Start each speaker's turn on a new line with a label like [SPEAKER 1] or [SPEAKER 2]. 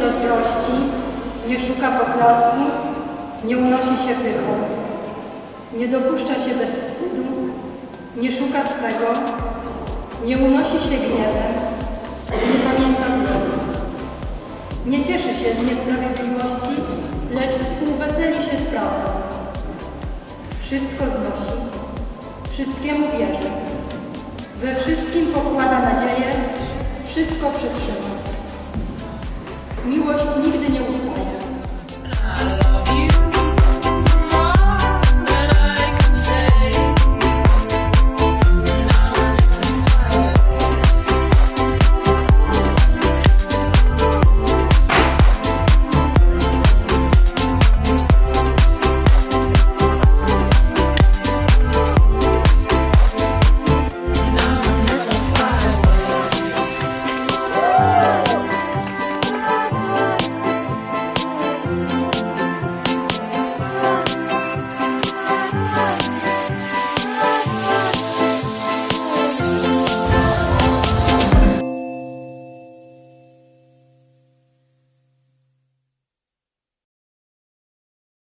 [SPEAKER 1] zazdrości, nie szuka poklasku, nie unosi się pychą, nie dopuszcza się bez wstydu, nie szuka swego, nie unosi się gniewem, nie pamięta zbrodni. Nie cieszy się z niesprawiedliwości, lecz współweseli się z prawdą. Wszystko znosi, wszystkiemu wierzy, we wszystkim pokłada nadzieję, wszystko przetrzyma. 你如果说